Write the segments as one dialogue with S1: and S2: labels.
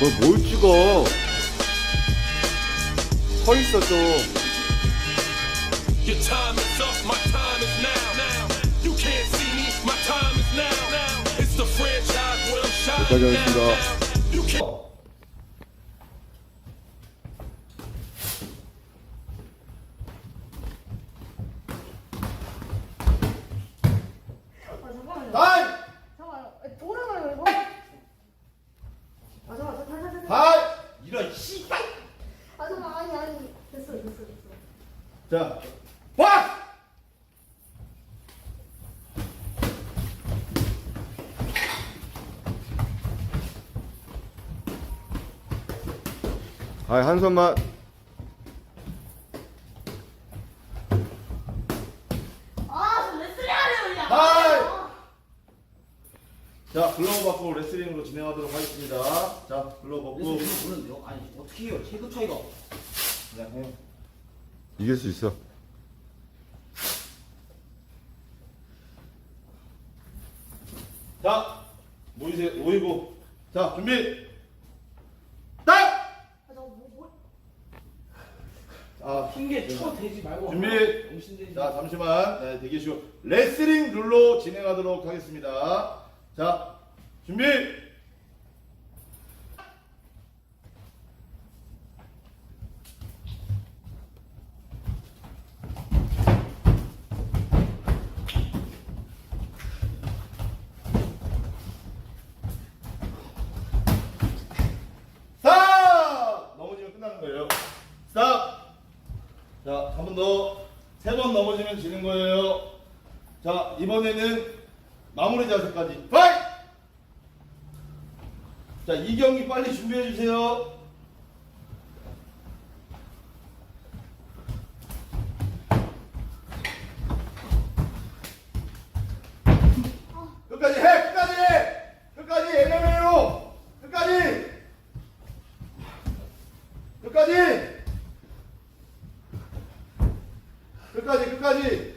S1: 뭘, 뭘 찍어? 서 있어 좀.
S2: Your time is up, my time is now. Now you can't see me, my time is now. Now it's the franchise where I'm shining
S1: 여기까지
S2: now.
S1: 하겠습니다.
S2: now. You can't.
S3: 아 잠깐만요.
S1: 하이!
S3: 잠깐만요. 에, 돌아가요 이거. 아 잠깐 잠깐 잠깐 잠깐.
S1: 하이! 이런 씨!
S3: 아 잠깐 아니 아니 됐어 됐어 됐어.
S1: 자, 와! 아이 한 손만
S3: 아 저 레슬링 하려고 그냥.
S1: 자 글러브 받고 레슬링으로 진행하도록 하겠습니다 자 글러브 벗고
S4: 그래서 이거 보는데요? 아니 어떻게 해요? 체급 차이가
S1: 그냥 해
S5: 이길 수 있어.
S1: 자 모이세 모이고 자 준비 딱!
S3: 아뭐 뭐.
S1: 아
S4: 핑계 쳐 대지 말고
S1: 준비.
S4: 정신대지
S1: 자 잠시만 네, 대기시고 레슬링 룰로 진행하도록 하겠습니다 자 준비 스탑 넘어지면 끝나는 거예요 스탑 자, 한 번 더. 세 번 넘어지면 지는 거예요. 자, 이번에는 마무리 자세까지. 파이트! 자, 이 경기 빨리 준비해 주세요. 끝까지 해! 끝까지 해! 끝까지 MMA로! 끝까지! 끝까지! 끝까지 끝까지.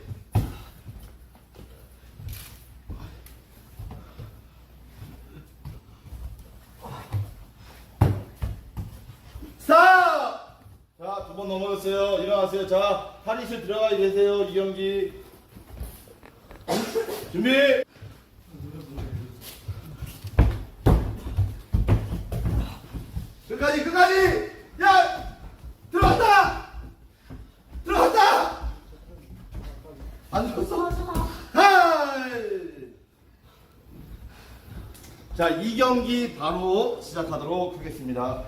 S1: 자두 번 넘어졌어요. 일어나세요. 자 탈의실 들어가 계세요 이경기. 준비! 끝까지 끝까지! 야! 들어갔다 안 죽었어? 하이! 자, 이 경기 바로 시작하도록 하겠습니다.